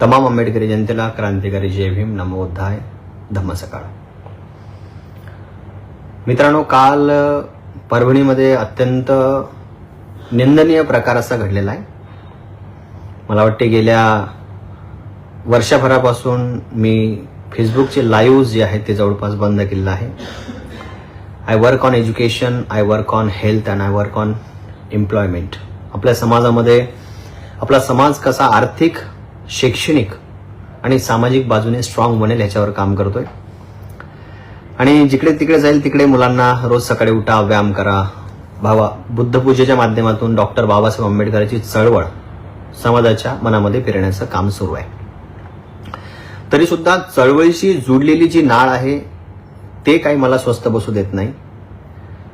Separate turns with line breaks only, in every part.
तमाम आंबेडकरी जनतेला क्रांतिकारी जय भीम नमोध्याय धम्म सकाळ मित्रांनो काल परभणीमध्ये अत्यंत निंदनीय प्रकार असा घडलेला आहे. मला वाटते गेल्या वर्षभरापासून मी फेसबुकचे लाईव्ह जे आहेत ते जवळपास बंद केलेलं आहे. I work on education I work on health and I work on employment आपल्या समाजामध्ये आपला समाज कसा आर्थिक शैक्षणिक आणि सामाजिक बाजूने स्ट्रॉंग बनेल याच्यावर काम करतोय. आणि जिकडे तिकडे जाईल तिकडे मुलांना रोज सकाळी उठा व्यायाम करा. भावा बुद्धपूजेच्या माध्यमातून डॉक्टर बाबासाहेब आंबेडकरांची चळवळ समाजाच्या मनामध्ये पेरण्याचं काम सुरू आहे. तरी सुद्धा चळवळीशी जुडलेली जी नाळ आहे ते काही मला स्वस्त बसू देत नाही.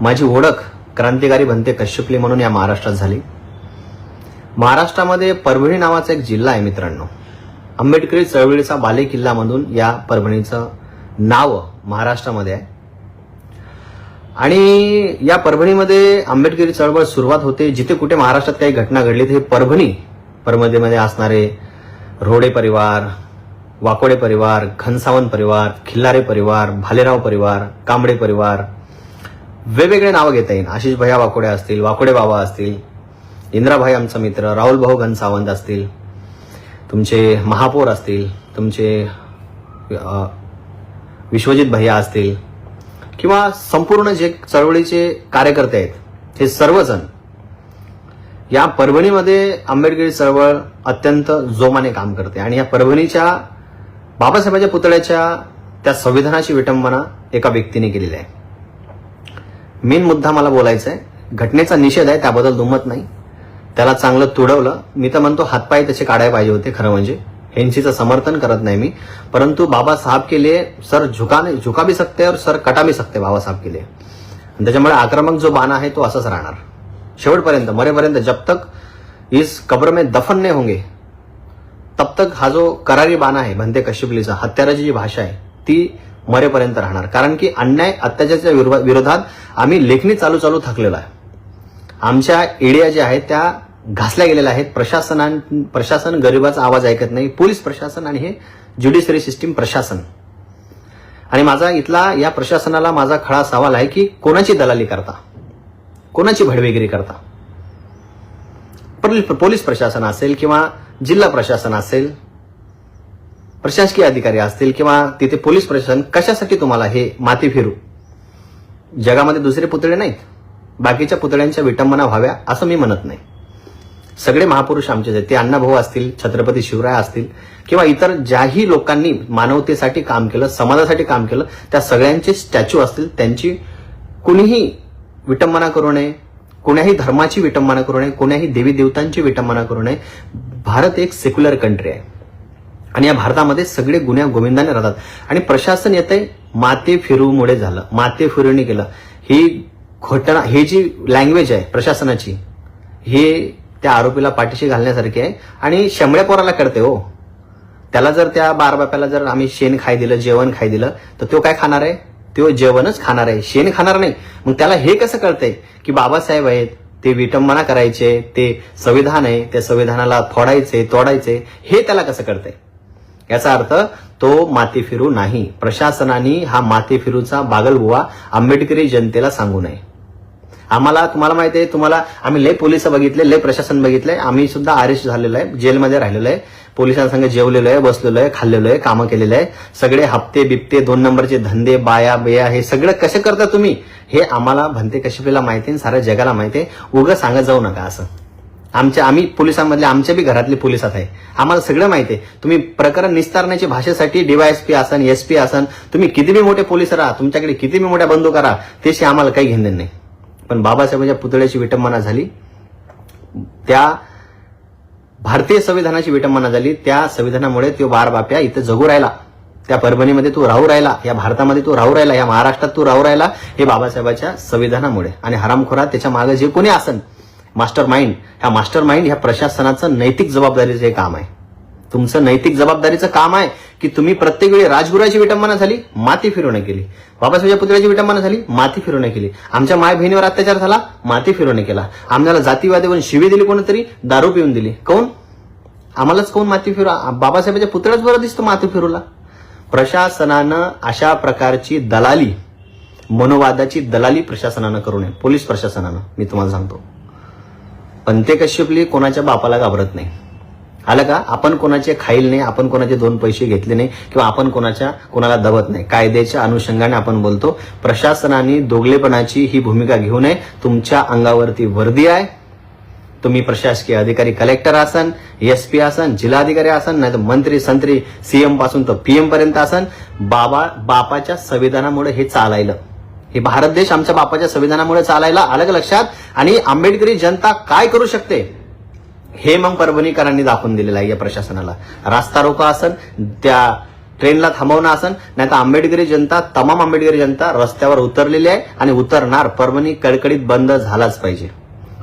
माझी ओळख क्रांतिकारी भंते कश्यपली म्हणून या महाराष्ट्रात झाली. महाराष्ट्रामध्ये परभणी नावाचा एक जिल्हा आहे मित्रांनो. आंबेडकरी चळवळीचा बालेकिल्ला म्हणून या परभणीचं नाव महाराष्ट्रामध्ये आहे. आणि या परभणीमध्ये आंबेडकरी चळवळ सुरुवात होते जिथे कुठे महाराष्ट्रात काही घटना घडली ते परभणी परभणीमध्ये असणारे रोडे परिवार वाकोडे परिवार घनसावंत परिवार खिल्लारे परिवार भालेराव परिवार कांबडे परिवार वेगवेगळे नावं घेता येईल. आशिष भैया वाकोडे असतील वाकोडे बाबा असतील इंद्राभाई आमचा मित्र राहुल भाऊ घनसावंत असतील तुमचे महापौर असतील तुमचे विश्वजित भैया असतील किंवा संपूर्ण जे चळवळीचे कार्यकर्ते आहेत हे सर्वजण या परभणीमध्ये आंबेडकरी चळवळ अत्यंत जोमाने काम करते. आणि या परभणीच्या बाबासाहेबांच्या पुतळ्याच्या त्या संविधानाची विटंबना एका व्यक्तीने केलेली आहे. मेन मुद्दा मला बोलायचा आहे. घटनेचा निषेध आहे त्याबद्दल दुमत नाही. त्याला चांगलं तुडवलं. मी तर म्हणतो हातपाय त्याचे काढायला पाहिजे होते खरं म्हणजे. एनसीचं समर्थन करत नाही मी. परंतु बाबा साहब के लिए सर झुका नाही झुका भी सकते और सर कटा भी सकते बाबासाहेब के लिए त्याच्यामुळे आक्रमक जो बाणा आहे तो असंच राहणार. शेवटपर्यंत मरेपर्यंत जब तक इस कब्र में दफन नाही होंगे तब तक हा जो करारी बाणा आहे म्हणते कश्यपलीचा हत्याराची जी भाषा आहे ती मरेपर्यंत राहणार. कारण की अन्याय अत्याचाराच्या विरोधात आम्ही लेखणी चालू चालू थकलेलो आहे. आमच्या एडिया ज्या आहेत त्या घासल्या गेलेल्या आहेत. प्रशासना प्रशासन गरिबाचा आवाज ऐकत नाही. पोलीस प्रशासन आणि हे ज्युडिशरी सिस्टीम प्रशासन. आणि माझा इथला या प्रशासनाला माझा खळा सवाल आहे की कोणाची दलाली करता? कोणाची भडवेगिरी करता? पोलीस प्रशासन असेल किंवा जिल्हा प्रशासन असेल प्रशासकीय अधिकारी असतील किंवा तिथे पोलीस प्रशासन कशासाठी तुम्हाला हे माती फिरू? जगामध्ये दुसरे पुतळे नाहीत. बाकीच्या पुतळ्यांच्या विटंबना व्हाव्या असं मी म्हणत नाही. सगळे महापुरुष आमचेच आहेत. ते अण्णाभाऊ असतील छत्रपती शिवराय असतील किंवा इतर ज्याही लोकांनी मानवतेसाठी काम केलं समाजासाठी काम केलं त्या सगळ्यांचे स्टॅच्यू असतील त्यांची कुणीही विटंबना करू नये कोण्याही धर्माची विटंबना करू नये कोण्याही देवी देवतांची विटंबना करू नये. भारत एक सेक्युलर कंट्री आहे. आणि या भारतामध्ये सगळे गुन्ह्या गोविंदाने राहतात. आणि प्रशासन येते माते फिरूमुळे झालं. माते फिरूने केलं. ही घटना ही जी लँग्वेज आहे प्रशासनाची हे त्या आरोपीला पाठीशी घालण्यासारखी आहे. आणि शंभऱ्या पोराला कळते हो. त्याला जर त्या बारबाप्याला जर आम्ही शेण खाय दिलं जेवण खाय दिलं तर तो काय खाणार आहे? तो जेवणच खाणार आहे. शेण खाणार नाही. मग त्याला हे कसं कळतंय? की बाबासाहेब आहेत ते विटंबना करायचे ते संविधान आहे त्या संविधानाला फोडायचे तोडायचे हे त्याला कसं कळतंय? याचा अर्थ तो माती फिरू नाही. प्रशासनाने हा माती फिरूचा बागलबुवा आंबेडकरी जनतेला सांगू नये. आम्हाला तुम्हाला माहिती आहे तुम्हाला आम्ही लय पोलीस बघितले लय प्रशासन बघितलंय. आम्ही सुद्धा अरेस्ट झालेलो आहे जेलमध्ये राहिलेलो आहे. पोलिसांसंग जेवलेलो आहे बसलेलो आहे खाल्लेलो आहे कामं केलेलं आहे. सगळे हप्ते बिप्ते दोन नंबरचे धंदे बाया बेया हे सगळं कसे करता तुम्ही? हे आम्हाला भंते कश्यपीला माहिती आहे साऱ्या जगाला माहिती आहे. उगं सांगत जाऊ नका असं. आमच्या आम्ही पोलिसांमधले आमच्या बी घरातले पोलिसात आहे आम्हाला सगळं माहिती आहे. तुम्ही प्रकरण निस्तारण्याच्या भाषेसाठी डीवायएसपी असन एसपी असन तुम्ही किती बी मोठे पोलीस राहा तुमच्याकडे किती बी मोठ्या बंदू करा त्याशी आम्हाला काही घेणं नाही. पण बाबासाहेबांच्या पुतळ्याची विटंबना झाली. त्या भारतीय संविधानाची विटंबना झाली. त्या संविधानामुळे तो बार बाप्या इथं जगू राहिला. त्या परभणीमध्ये तू राहू राहिला. या भारतामध्ये तू राहू राहिला. या महाराष्ट्रात तू राहू राहिला. हे बाबासाहेबाच्या संविधानामुळे. आणि हरामखोरा त्याच्यामागे जे कोणी आसन मास्टर माइंड ह्या मास्टर माइंड ह्या प्रशासनाचं नैतिक जबाबदारीचं हे काम आहे. तुमचं नैतिक जबाबदारीचं काम आहे की तुम्ही प्रत्येक वेळी राजगुराची विटंबना झाली माती फिरवणं केली. बाबासाहेबच्या पुतळ्याची विटंबना झाली माती फिरवणं केली. आमच्या माय बहिणीवर अत्याचार झाला माती फिरवणे केला. आम्हाला जातीवादीवरून शिवी दिली कोणीतरी दारू पिऊन दिली. कोण? आम्हालाच कोण माती फिरू आ- बाबासाहेबांच्या पुतळ्याच बरं दिसतो माती फिरूला. प्रशासनानं अशा प्रकारची दलाली मनोवादाची दलाली प्रशासनानं करू नये. पोलीस प्रशासनानं. मी तुम्हाला सांगतो. पंते कश्यपली कोणाच्या बापाला घाबरत नाही. आलं का? आपण कोणाचे खाईल नाही आपण कोणाचे दोन पैसे घेतले नाही किंवा आपण कोणाच्या कोणाला दबत नाही. कायद्याच्या अनुषंगाने आपण बोलतो. प्रशासनाने दोगलेपणाची ही भूमिका घेऊ नये. तुमच्या अंगावरती वर्दी आहे. तुम्ही प्रशासकीय अधिकारी कलेक्टर असन एसपी असन जिल्हाधिकारी असन नाही तर मंत्री संत्री सीएमपासून तर पीएम पर्यंत असन. बाबा बापाच्या संविधानामुळे हे चालायलं. हे भारत देश आमच्या बापाच्या संविधानामुळे चालायला अलग लक्षात? आणि आंबेडकरी जनता काय करू शकते? हे मग परभणीकरांनी दाखवून दिलेलं आहे या प्रशासनाला. रास्ता रोको असन त्या ट्रेनला थांबवणं असन नाही तर आंबेडकरी जनता तमाम आंबेडकरी जनता रस्त्यावर उतरलेली आहे आणि उतरणार. परभणी कडकडीत बंद झालाच पाहिजे.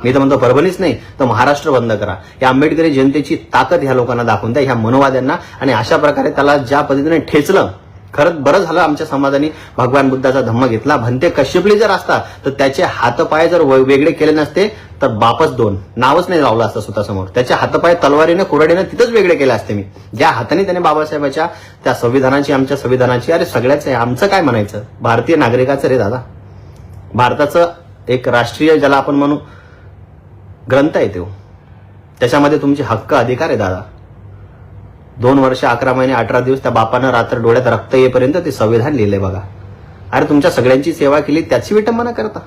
मी तर म्हणतो परभणीच नाही तर महाराष्ट्र बंद करा. या आंबेडकरी जनतेची ताकद ह्या लोकांना दाखवून द्या ह्या मनोवाद्यांना. आणि अशा प्रकारे त्याला ज्या पद्धतीने ठेचलं खरंच बरं झालं आमच्या समाजाने भगवान बुद्धाचा धम्म घेतला. भंते कश्यपली जर असता तर त्याचे हातपाय जर वेगळे केले नसते तर बापच दोन. नावच नाही लावलं असतं स्वतःसमोर. त्याचे हातपाय तलवारीने कुऱ्हाडीने तिथंच वेगळे केले असते मी. ज्या हाताने त्याने बाबासाहेबाच्या त्या संविधानाची आमच्या संविधानाची अरे सगळ्याच आहे आमचं काय म्हणायचं? भारतीय नागरिकाचं रे दादा. भारताचं एक राष्ट्रीय ज्याला आपण म्हणू ग्रंथ आहे तो. त्याच्यामध्ये तुमचे हक्क अधिकार आहे दादा. दोन वर्ष अकरा महिने अठरा दिवस त्या बापानं रात्र डोळ्यात रक्त येईपर्यंत ते संविधान लिहिले बघा. अरे तुमच्या सगळ्यांची सेवा केली त्याची विटंबना करता.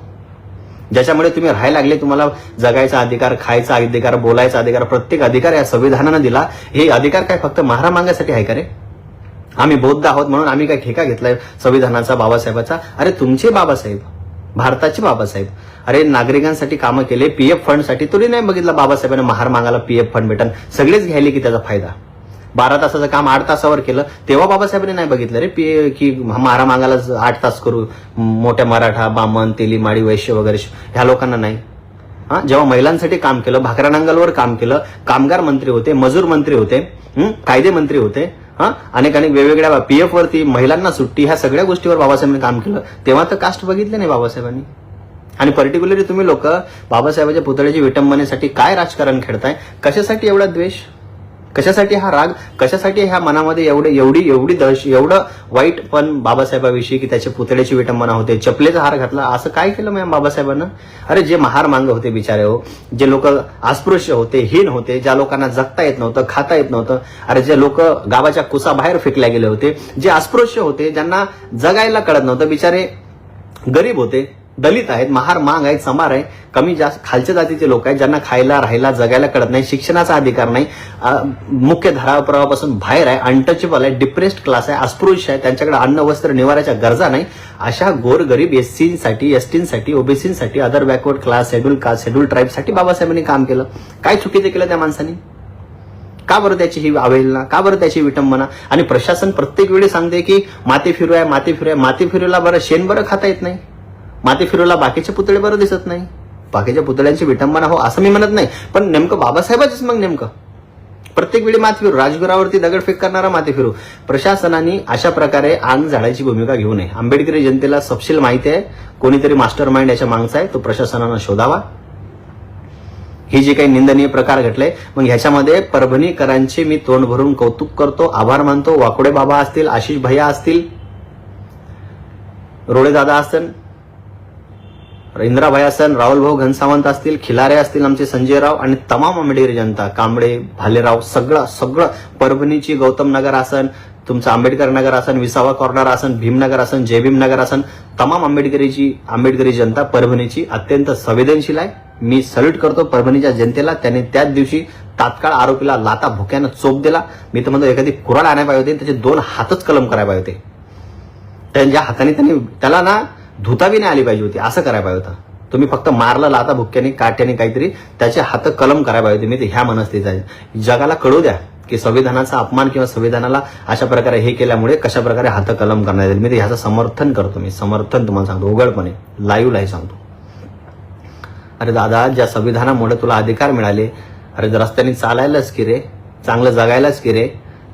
ज्याच्यामुळे तुम्ही राहायला लागले तुम्हाला जगायचा अधिकार खायचा अधिकार बोलायचा अधिकार प्रत्येक अधिकार या संविधानानं दिला. हे अधिकार काय फक्त महारा मागासाठी आहे का रे? आम्ही बौद्ध आहोत म्हणून आम्ही काय ठेका घेतलाय संविधानाचा बाबासाहेबाचा? अरे तुमचे बाबासाहेब भारताचे बाबासाहेब. अरे नागरिकांसाठी कामं केले पीएफ फंडसाठी तरी नाही बघितलं बाबासाहेबांना महार मागायला पीएफ फंड भेटन. सगळेच घ्यायले की त्याचा फायदा. बारा तासाचं काम आठ तासावर केलं. तेव्हा बाबासाहेबांनी नाही बघितलं रे. पी की मारा मागायला आठ तास करू. मोठ्या मराठा बामण तेली माडी वैश्य वगैरे ह्या लोकांना नाही. हा जेव्हा महिलांसाठी काम केलं भाकरा नांगलवर काम केलं कामगार मंत्री होते मजूर मंत्री होते कायदे मंत्री होते हा अनेक अनेक वेगवेगळ्या पीएफ वरती महिलांना सुट्टी ह्या सगळ्या गोष्टीवर बाबासाहेबांनी काम केलं. तेव्हा तर कास्ट बघितले नाही बाबासाहेबांनी. आणि पर्टिक्युलरली तुम्ही लोक बाबासाहेबांच्या पुतळ्याच्या विटंबनेसाठी काय राजकारण खेळताय? कशासाठी एवढा द्वेष? कशासाठी हा राग? कशासाठी ह्या मनामध्ये एवढे एवढी एवढी दहश एवढं वाईट पण बाबासाहेबाविषयी की त्याच्या पुतळ्याची विटंबना होते चपलेचा हार घातला? असं काय केलं मॅम बाबासाहेबांना? अरे जे महार मांग होते बिचारे हो जे लोक अस्पृश्य होते हीन होते ज्या लोकांना जगता येत नव्हतं खाता येत नव्हतं अरे जे लोक गावाच्या कुसाबाहेर फेकल्या गेले होते जे अस्पृश्य होते ज्यांना जगायला कळत नव्हतं बिचारे गरीब होते दलित आहेत महार मांग आहेत समार आहे कमी जास्त खालच्या जातीचे लोक आहेत ज्यांना खायला राहायला जगायला कळत नाही शिक्षणाचा अधिकार नाही मुख्य धाराप्रवाहापासून बाहेर आहे अनटचेबल आहे डिप्रेस्ड क्लास आहे अस्पृश्य आहे त्यांच्याकडे अन्न वस्त्र निवाराच्या गरजा नाही. अशा गोरगरीब एससीसाठी एसटींसाठी ओबीसीसाठी other backward class schedule caste schedule ट्राईबसाठी बाबासाहेबांनी काम केलं. काय चुकीचं केलं त्या माणसांनी? का बरं त्याची ही अवहेलना? का बरं त्याची विटंबना? आणि प्रशासन प्रत्येक वेळी सांगते की माती फिरू आहे माती फिरू आहे माती फिरूला बरं शेण बरं खाता येत नाही. माती फिरूला बाकीचे पुतळे बरं दिसत नाही. बाकीच्या पुतळ्यांची विटंबना हो असं मी म्हणत नाही. पण नेमकं बाबासाहेबाचंच मग नेमकं? प्रत्येक वेळी माती फिरू राजगुरावरती दगडफेक करणारा माती फिरू. प्रशासनाने अशा प्रकारे आंग झाडायची भूमिका घेऊ नये. आंबेडकरी जनतेला सपशील माहिती आहे. कोणीतरी मास्टर माइंड याच्या मागचा आहे तो प्रशासनानं शोधावा. ही जे काही निंदनीय प्रकार घडले मग ह्याच्यामध्ये परभणीकरांचे मी तोंड भरून कौतुक करतो आभार मानतो. वाकोडे बाबा असतील आशिष भैया असतील रोडे दादा असतील इंद्राभाई असन राहुल भाऊ घनसावंत असतील खिलारे असतील आमचे संजय राव आणि तमाम आंबेडकरी जनता कांबळे भालेराव सगळं सगळं परभणीची गौतम नगर आसन तुमचं आंबेडकर नगर आसन विसावा कॉर्नर आसन भीमनगर आसन जय भीमनगर आसन तमाम आंबेडकरीची आंबेडकरी जनता परभणीची अत्यंत संवेदनशील आहे. मी सल्यूट करतो परभणीच्या जनतेला त्याने त्याच दिवशी तात्काळ आरोपीला लाता भुक्यानं चोप दिला. मी तर म्हणतो एखादी कुराड आणायला पाहिजे होते त्याचे दोन हातच कलम करायला पाहिजे होते. त्यांच्या हाताने त्यांनी त्याला ना धुतावी नाही आली पाहिजे होती. असं करायला पाहिजे होतं. तुम्ही फक्त मारलं लाता भुक्क्याने काट्याने काहीतरी त्याचे हात कलम करायला पाहिजे मी ते ह्या मनस्थितीचा आहे. जगाला कळू द्या की संविधानाचा अपमान किंवा संविधानाला अशा प्रकारे हे केल्यामुळे कशा प्रकारे हात कलम करण्यात येईल मी ते ह्याचं समर्थन करतो. मी समर्थन तुम्हाला सांगतो. उघडपणे लाईव्ह लाईव्ह सांगतो. अरे दादा ज्या संविधानामुळे तुला अधिकार मिळाले अरे रस्त्याने चालायलाच की रे चांगलं जगायलाच की रे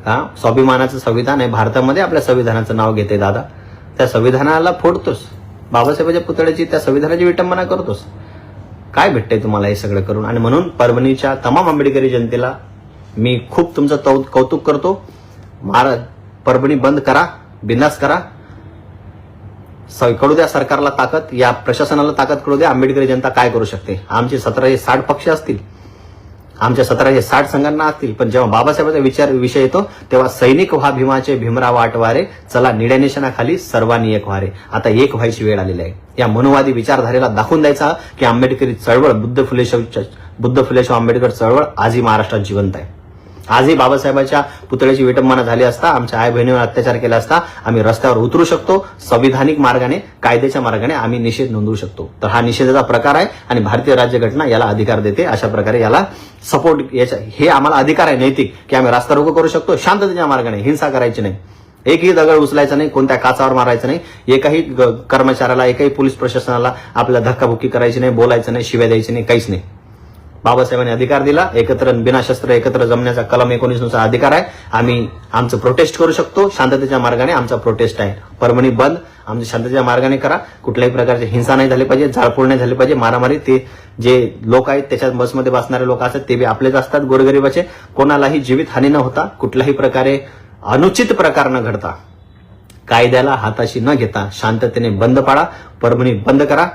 हा स्वाभिमानाचं संविधान आहे. भारतामध्ये आपल्या संविधानाचं नाव घेते दादा. त्या संविधानाला फोडतोस. बाबासाहेबांच्या पुतळ्याची त्या संविधानाची विटंबना करतोस. काय भेटतंय तुम्हाला हे सगळं करून? आणि म्हणून परभणीच्या तमाम आंबेडकरी जनतेला मी खूप तुमचं कौतुक करतो. महाराज परभणी बंद करा बिंदास करा. कळू द्या सरकारला ताकद. या प्रशासनाला ताकद कळू द्या. आंबेडकरी जनता काय करू शकते? आमचे सतराशे साठ पक्ष असतील. आमच्या सतराशे साठ संघांना असतील पण जेव्हा बाबासाहेबांचा विचार विषय येतो तेव्हा सैनिक व्हा भीमाचे भीमराव आटवारे चला निड्यानिशनाखाली सर्वांनी एक व्हारे. आता एक व्हायची वेळ आलेली आहे. या मनोवादी विचारधारेला दाखवून द्यायचा की आंबेडकरी चळवळ बुद्ध फुले बुद्ध फुलेशाव आंबेडकर चळवळ आजही महाराष्ट्रात जिवंत आहे. आजही बाबासाहेबांच्या पुतळ्याची विटंबना झाली असता आमच्या आई बहिणीवर अत्याचार केला असता आम्ही रस्त्यावर उतरू शकतो. संविधानिक मार्गाने कायद्याच्या मार्गाने आम्ही निषेध नोंदवू शकतो. तर हा निषेधाचा प्रकार आहे आणि भारतीय राज्यघटना याला अधिकार देते. अशा प्रकारे याला सपोर्ट याच्या हे आम्हाला अधिकार आहे नैतिक की आम्ही रास्ता रोको करू शकतो. शांततेच्या मार्गाने हिंसा करायची नाही. एकही दगड उचलायचा नाही कोणत्या काचावर मारायचं नाही. एकाही कर्मचाऱ्याला एकाही पोलीस प्रशासनाला आपल्या धक्काबुक्की करायची नाही बोलायचं नाही शिव्या द्यायची नाही काहीच नाही. बाबासाहेबांनी अधिकार दिला. एकत्र बिना शस्त्र एकत्र जमण्याचा कलम एकोणीसनुसार अधिकार आहे. आम्ही आमचं प्रोटेस्ट करू शकतो. शांततेच्या मार्गाने आमचा प्रोटेस्ट आहे. परभणी बंद. आमच्या शांततेच्या मार्गाने करा. कुठल्याही प्रकारची हिंसा नाही झाली पाहिजे. जाळपोळ नाही झाली पाहिजे. मारामारी ते जे लोक आहेत त्याच्यात बसमध्ये बसणारे लोक असतात ते बी आपलेच असतात गोरगरिबाचे. कोणालाही जीवित हानी न होता कुठल्याही प्रकारे अनुचित प्रकार न घडता कायद्याला हाताशी न घेता शांततेने बंद पाडा. परभणी बंद करा.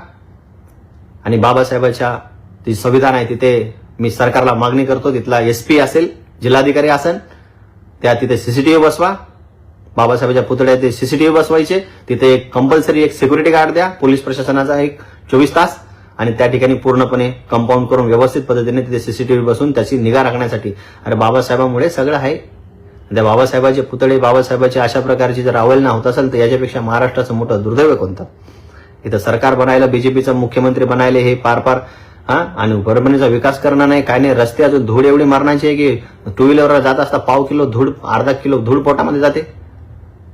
आणि बाबासाहेबांच्या ती संविधान आहे तिथे मी सरकारला मागणी करतो तिथला एसपी असेल जिल्हाधिकारी असेल त्या तिथे सीसीटीव्ही बसवा. बाबासाहेबांच्या पुतळ्यात ते सीसीटीव्ही बसवायचे. तिथे एक कंपल्सरी एक सिक्युरिटी गार्ड द्या. पोलीस प्रशासनाचा एक चोवीस तास. आणि त्या ठिकाणी पूर्णपणे कंपाऊंड करून व्यवस्थित पद्धतीने तिथे सीसीटीव्ही बसून त्याची निगा राखण्यासाठी. अरे बाबासाहेबांमुळे सगळं आहे. त्या बाबासाहेबांचे पुतळे बाबासाहेबांचे अशा प्रकारची जर अवहेलना होत असेल तर याच्यापेक्षा महाराष्ट्राचं मोठं दुर्दैव कोणतं? इथं सरकार बनायला बीजेपीचं मुख्यमंत्री बनायले हे पार पार हा? आणि परभणीचा विकास करणार नाही काय नाही. रस्ते अजून धूळ एवढी मारण्याची आहे की टू व्हीलरवर जात असता पाव किलो धूळ अर्धा किलो धूळ पोटामध्ये जाते.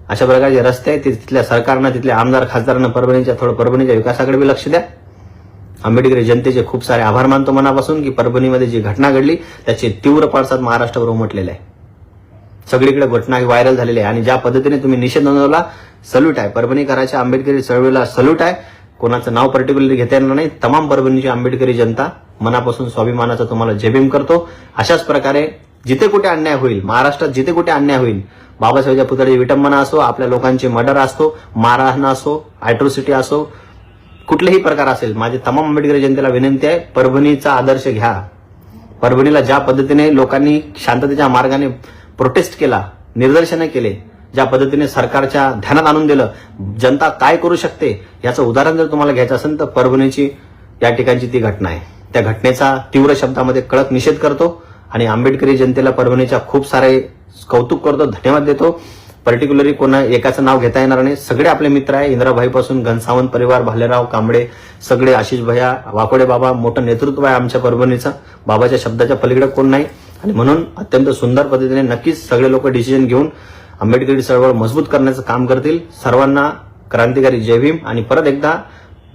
अशा प्रकारचे रस्ते आहेत. तिथल्या सरकारनं तिथल्या आमदार खासदारांना परभणीच्या थोडं परभणीच्या विकासाकडे बी लक्ष द्या. आंबेडकरी जनतेचे खूप सारे आभार मानतो मनापासून की परभणीमध्ये जी घटना घडली त्याचे तीव्र पडसाद महाराष्ट्रावर उमटलेले आहे. सगळीकडे घटना व्हायरल झालेली आहे. आणि ज्या पद्धतीने तुम्ही निषेध नोंदवला सल्यूट आहे. परभणीकराच्या आंबेडकरी चळवळीला सल्यूट आहे. कोणाचं नाव पर्टिक्युलरली घेता येणार नाही. तमाम परभणीची आंबेडकरी जनता मनापासून स्वाभिमानाचा तुम्हाला जयभीम करतो. अशाच प्रकारे जिथे कुठे अन्याय होईल महाराष्ट्रात जिथे कुठे अन्याय होईल बाबासाहेबच्या पुतळ्याची विटंबना असो आपल्या लोकांचे मर्डर असतो मारहाण असो अॅट्रोसिटी असो कुठलेही प्रकार असेल माझी तमाम आंबेडकरी जनतेला विनंती आहे परभणीचा आदर्श घ्या. परभणीला ज्या पद्धतीने लोकांनी शांततेच्या मार्गाने प्रोटेस्ट केला निदर्शनं केले ज्या पद्धतीने सरकारच्या ध्यानात आणून दिलं जनता काय करू शकते? याचं उदाहरण जर तुम्हाला घ्यायचं असेल तर परभणीची या ठिकाणची ती घटना आहे. त्या घटनेचा तीव्र शब्दामध्ये कडक निषेध करतो आणि आंबेडकरी जनतेला परभणीच्या खूप सारे कौतुक करतो धन्यवाद देतो. पर्टिक्युलरली कोणा एकाचं नाव घेता येणार नाही. सगळे आपले मित्र आहे. इंद्राभाईपासून घनसावंत परिवार भालेराव कांबळे सगळे आशिष भैया वाकोडे बाबा मोठं नेतृत्व आहे आमच्या परभणीचं. बाबाच्या शब्दाच्या पलीकडे कोण नाही. आणि म्हणून अत्यंत सुंदर पद्धतीने नक्कीच सगळे लोक डिसिजन घेऊन आंबेडकरी चळवळ मजबूत करण्याचं काम करतील. सर्वांना क्रांतिकारी जय भीम. आणि परत एकदा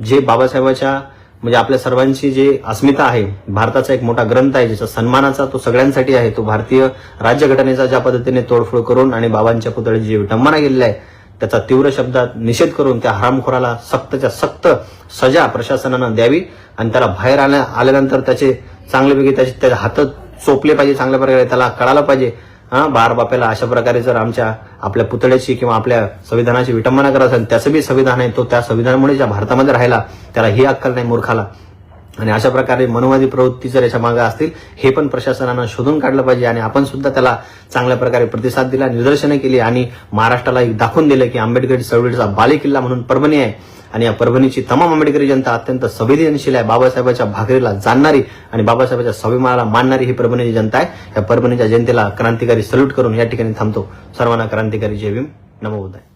जे बाबासाहेबाच्या म्हणजे आपल्या सर्वांची जी अस्मिता आहे भारताचा एक मोठा ग्रंथ आहे ज्याचा सन्मानाचा तो सगळ्यांसाठी आहे तो भारतीय राज्यघटनेचा ज्या पद्धतीने तोडफोड करून आणि बाबांच्या पुतळ्याची जी विटंबना केलेली आहे त्याचा तीव्र शब्दात निषेध करून त्या हरामखोराला सक्तच्या सक्त सजा प्रशासनानं द्यावी. आणि त्याला बाहेर आल्या आल्यानंतर त्याचे चांगल्यापैकी त्याचे त्याचे हात चोपले पाहिजे चांगल्या प्रकारे त्याला कळालं पाहिजे. हा बार बापेला अशा प्रकारे जर आमच्या आपल्या पुतळ्याची किंवा आपल्या संविधानाची विटंबना करत असेल त्याचं बी संविधान आहे तो त्या संविधानामुळे ज्या भारतामध्ये राहिला त्याला ही अक्कल नाही मूर्खाला. आणि अशा प्रकारे मनोवादी प्रवृत्ती जर याच्या मागे असतील हे पण प्रशासनानं शोधून काढलं पाहिजे आणि आपण सुद्धा त्याला चांगल्या प्रकारे प्रतिसाद दिला निदर्शनं केली आणि महाराष्ट्राला एक दाखवून दिलं की आंबेडकर चळवळीचा बालेकिल्ला म्हणून परभणी आहे. आणि या परभणीची तमाम आंबेडकरी जनता अत्यंत संवेदनशील आहे. बाबासाहेबांच्या भाकरीला जाणणारी आणि बाबासाहेबांच्या स्वाभिमानाला मानणारी ही परभणीची जनता आहे. या परभणीच्या जनतेला क्रांतिकारी सल्यूट करून या ठिकाणी थांबतो. सर्वांना क्रांतिकारी जय भीम. नमोदय